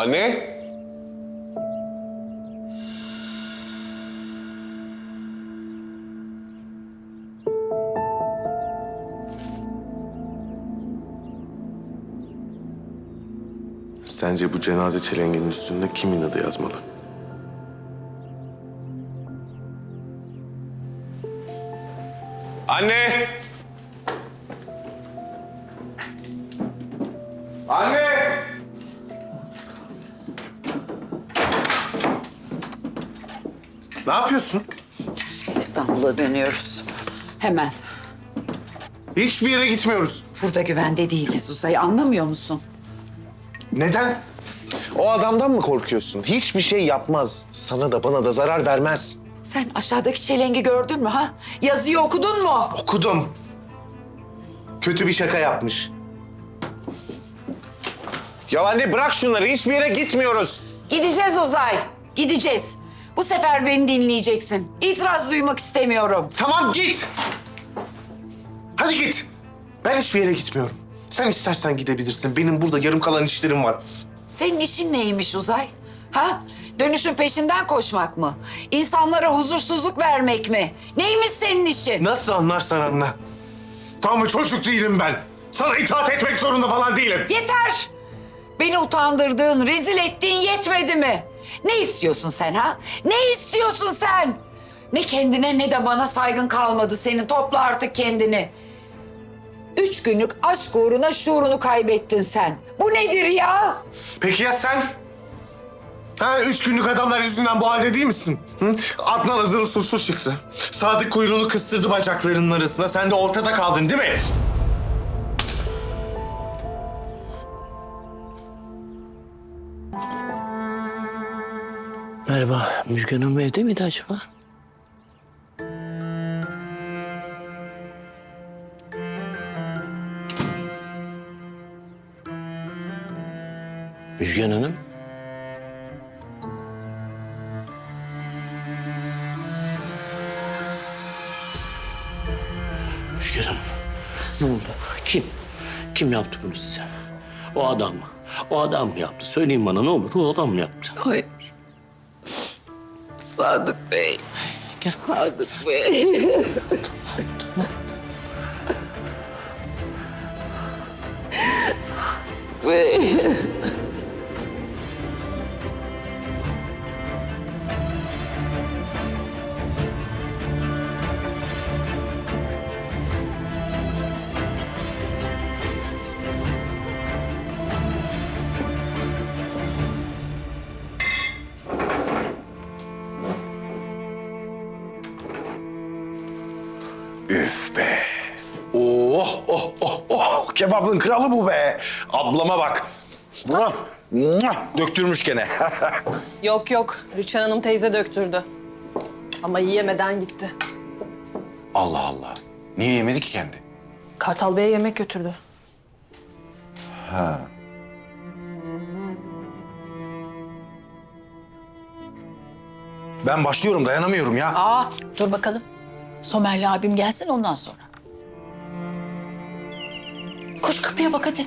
Anne? Sence bu cenaze çelenginin üstünde kimin adı yazmalı? Anne! Ne yapıyorsun? İstanbul'a dönüyoruz. Hemen. Hiçbir yere gitmiyoruz. Burada güvende değiliz Uzay. Anlamıyor musun? Neden? O adamdan mı korkuyorsun? Hiçbir şey yapmaz. Sana da bana da zarar vermez. Sen aşağıdaki çelengi gördün mü ha? Yazıyı okudun mu? Okudum. Kötü bir şaka yapmış. Ya anne bırak şunları. Hiçbir yere gitmiyoruz. Gideceğiz Uzay. Gideceğiz. Bu sefer beni dinleyeceksin. İtiraz duymak istemiyorum. Tamam git. Hadi git. Ben hiçbir yere gitmiyorum. Sen istersen gidebilirsin. Benim burada yarım kalan işlerim var. Senin işin neymiş Uzay? Ha? Dönüşün peşinden koşmak mı? İnsanlara huzursuzluk vermek mi? Neymiş senin işin? Nasıl anlarsan anla. Tamam mı çocuk değilim ben. Sana itaat etmek zorunda falan değilim. Yeter! Beni utandırdığın, rezil ettiğin yetmedi mi? Ne istiyorsun sen ha? Ne istiyorsun sen? Ne kendine ne de bana saygın kalmadı senin. Topla artık kendini. Üç günlük aşk uğruna şuurunu kaybettin sen. Bu nedir ya? Peki ya sen? Ha, üç günlük adamlar yüzünden bu halde değil misin? Hı? Adnan Azılı suçlu çıktı. Sadık kuyruğunu kıstırdı bacaklarının arasına. Sen de ortada kaldın değil mi? Merhaba, Müjgan Hanım evde miydi acaba? Müjgan Hanım? Müjgan Hanım, ne oldu? Kim? Kim yaptı bunu size? O adam mı? O adam mı yaptı? Söyleyin bana ne olur, o adam mı yaptı? Hayır. Sadık Bey. Gel. Sadık Bey. Sadık Bey. Üf be. Oh, oh, oh, oh. Kebabın kralı bu be. Ablama bak. Muah, muah. Döktürmüş gene. Yok yok. Rüçhan Hanım teyze döktürdü. Ama yiyemeden gitti. Allah Allah. Niye yemedi ki kendi? Kartal Bey'e yemek götürdü. ben başlıyorum dayanamıyorum ya. Aa, dur bakalım. Somerli abim gelsin ondan sonra. Koş kapıya bak hadi.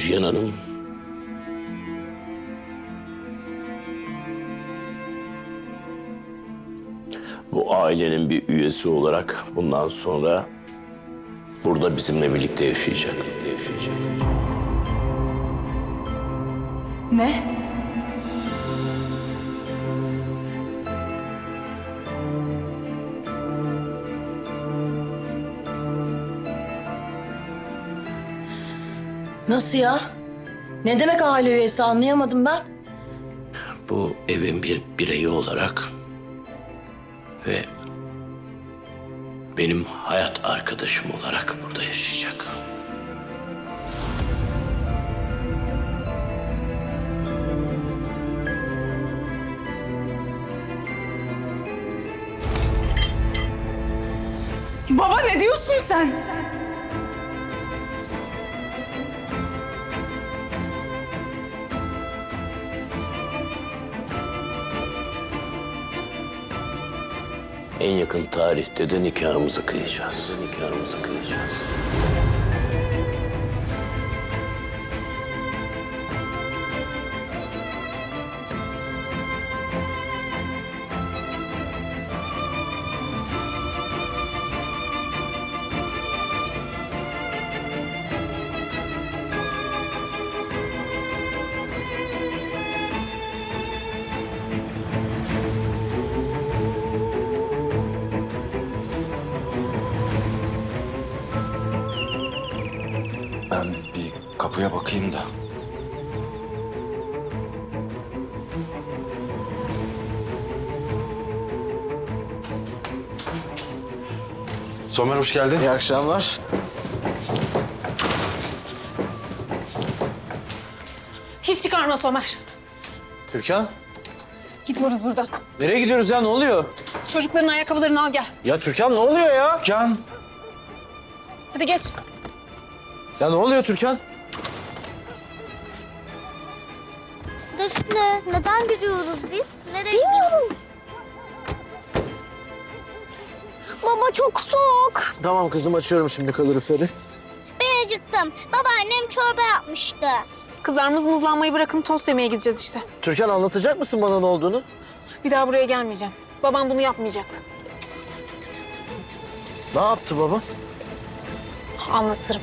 Müjgan Hanım. Bu ailenin bir üyesi olarak bundan sonra burada bizimle birlikte yaşayacak. Birlikte yaşayacak. Ne? Nasıl ya? Ne demek aile üyesi anlayamadım ben. Bu evin bir bireyi olarak ve benim hayat arkadaşım olarak burada yaşayacak. Baba ne diyorsun sen? En yakın tarihte de nikahımızı kıyacağız. Nikahımızı kıyacağız. Kapıya bakayım da. Somer hoş geldin. İyi akşamlar. Hiç çıkarma Somer. Türkan, Gidiyoruz buradan. nereye gidiyoruz ya? Ne oluyor? Çocukların ayakkabılarını al gel. Ya Türkan ne oluyor ya? Türkan. Hadi geç. Ya ne oluyor Türkan? Defne, neden gidiyoruz biz? Nereye gidiyoruz? Baba çok soğuk. Tamam kızım açıyorum şimdi kaloriferi. Ben acıktım. Babaannem çorba yapmıştı. Kızlarımız mızlanmayı bırakın tost yemeye gideceğiz işte. Türkan anlatacak mısın bana ne olduğunu? Bir daha buraya gelmeyeceğim. Babam bunu yapmayacaktı. Ne yaptı baba? Anlatırım.